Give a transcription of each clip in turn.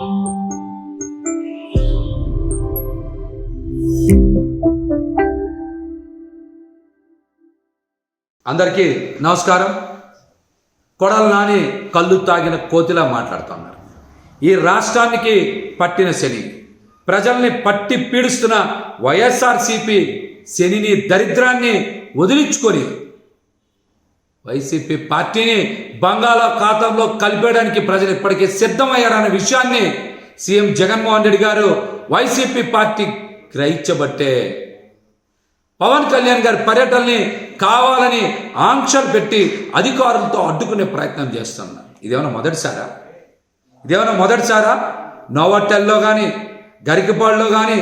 అందరికీ నమస్కారం. కొడల నాని కళ్ళు తాగిన కోతిలా మాట్లాడుతున్నారు. ఈ రాష్ట్రానికి పట్టిన శని ప్రజల్ని పట్టి పీడిస్తున్న వైఎస్ఆర్సిపి శనిని దరిద్రాన్ని వదిలించుకొని వైసీపీ పార్టీని బంగాళాఖాతంలో కలిపేయడానికి ప్రజలు ఇప్పటికే సిద్ధమయ్యారన్న విషయాన్ని సీఎం జగన్మోహన్ రెడ్డి గారు వైసీపీ పార్టీ గ్రహించబట్టే పవన్ కళ్యాణ్ గారి పర్యటనని కావాలని ఆంక్షలు పెట్టి అధికారులతో అడ్డుకునే ప్రయత్నం చేస్తున్నారు. ఇదేమైనా మొదటిసారా? ఇదేమైనా మొదటిసారా? నోవాటెల్లో కానీ గరికపాడులో కానీ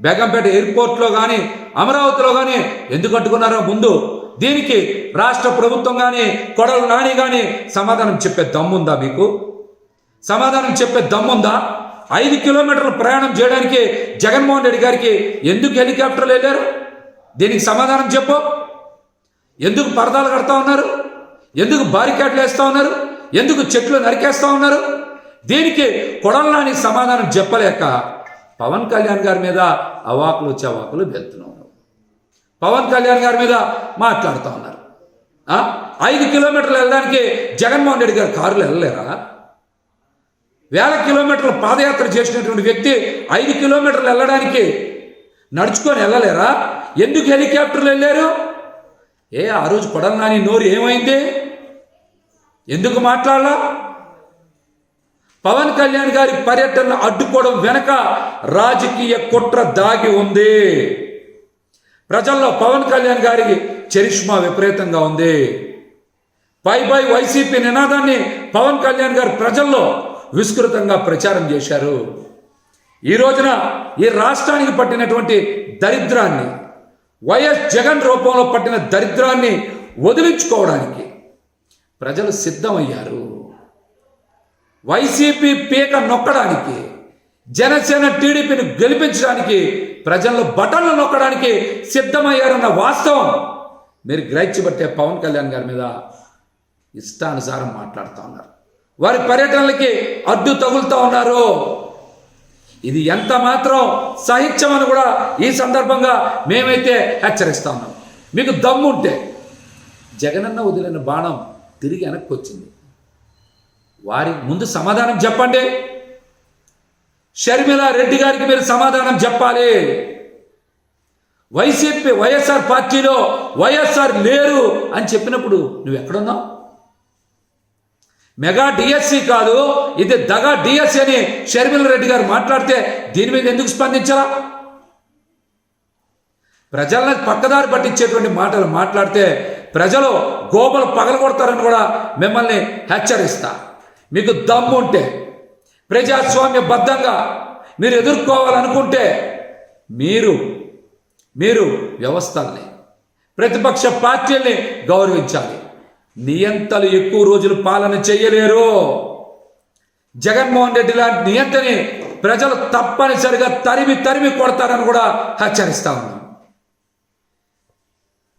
బేగంపేట ఎయిర్పోర్ట్లో కానీ అమరావతిలో కానీ ఎందుకు అడ్డుకున్నారో ముందు దీనికి రాష్ట్ర ప్రభుత్వం కానీ కొడల నాని కానీ సమాధానం చెప్పే దమ్ముందా మీకు? సమాధానం చెప్పే దమ్ముందా? ఐదు కిలోమీటర్లు ప్రయాణం చేయడానికి జగన్మోహన్ రెడ్డి గారికి ఎందుకు హెలికాప్టర్లు వెళ్ళారు? దీనికి సమాధానం చెప్పు. ఎందుకు పరదాలు కడతా ఉన్నారు? ఎందుకు బారికాట్లు వేస్తూ ఉన్నారు? ఎందుకు చెట్లు నరికేస్తూ ఉన్నారు? దీనికి కొడలనాని సమాధానం చెప్పలేక పవన్ కళ్యాణ్ గారి మీద అవాకులు చవాకులు వెళ్తున్నాం పవన్ కళ్యాణ్ గారి మీద మాట్లాడుతూ ఉన్నారు. ఐదు కిలోమీటర్లు వెళ్ళడానికి జగన్మోహన్ రెడ్డి గారు కారులు వెళ్ళలేరా? వేల కిలోమీటర్లు పాదయాత్ర చేసినటువంటి వ్యక్తి ఐదు కిలోమీటర్లు వెళ్ళడానికి నడుచుకొని వెళ్ళలేరా? ఎందుకు హెలికాప్టర్లు వెళ్ళారు? ఏ ఆ రోజు కొడల నోరు ఏమైంది? ఎందుకు మాట్లాడాలా? పవన్ కళ్యాణ్ గారి పర్యటనను అడ్డుకోవడం వెనక రాజకీయ కుట్ర దాగి ఉంది. ప్రజల్లో పవన్ కళ్యాణ్ గారికి చరిష్మా విపరీతంగా ఉంది. పై పై వైసీపీ నినాదాన్ని పవన్ కళ్యాణ్ గారు ప్రజల్లో విస్తృతంగా ప్రచారం చేశారు. ఈ రోజున ఈ రాష్ట్రానికి పట్టినటువంటి దరిద్రాన్ని వైఎస్ జగన్ రూపంలో పట్టిన దరిద్రాన్ని వదిలించుకోవడానికి ప్రజలు సిద్ధమయ్యారు. వైసీపీ పీక నొక్కడానికి జనసేన టీడీపీని గెలిపించడానికి ప్రజల్లో బటన్లు నొక్కడానికి సిద్ధమయ్యారన్న వాస్తవం. మీరు గ్రహించబట్టే పవన్ కళ్యాణ్ గారి మీద ఇష్టానుసారం మాట్లాడుతూ ఉన్నారు. వారి పర్యటనలకి అడ్డు తగులుతూ ఉన్నారు. ఇది ఎంత మాత్రం సహిత్యమని కూడా ఈ సందర్భంగా మేమైతే హెచ్చరిస్తా ఉన్నాం. మీకు దమ్ముంటే జగనన్న వదిలిన బాణం తిరిగి వెనక్కి వచ్చింది. వారి ముందు సమాధానం చెప్పండి. షర్మిల రెడ్డి గారికి మీరు సమాధానం చెప్పాలి. వైసీపీ వైఎస్ఆర్ పార్టీలో వైఎస్ఆర్ లేరు అని చెప్పినప్పుడు నువ్వు ఎక్కడున్నావు? మెగా డిఎస్సి కాదు ఇది దగా డిఎస్సి అని షర్మిల రెడ్డి గారు మాట్లాడితే దీని మీద ఎందుకు స్పందించరా ప్రజలను పక్కదారి పట్టించేటువంటి మాటలు మాట్లాడితే ప్రజలు గోపలు పగలగొడతారని కూడా మిమ్మల్ని హెచ్చరిస్తా. మీకు దమ్ము ఉంటే ప్రజాస్వామ్య బద్ధంగా మీరు ఎదుర్కోవాలనుకుంటే మీరు మీరు వ్యవస్థల్ని ప్రతిపక్ష పార్టీల్ని గౌరవించాలి. నియంతలు ఎక్కువ రోజులు పాలన చేయలేరు. జగన్మోహన్ రెడ్డి లాంటి నియంతని ప్రజలు తప్పనిసరిగా తరిమి తరిమి కొడతారని కూడా హెచ్చరిస్తా ఉన్నాం.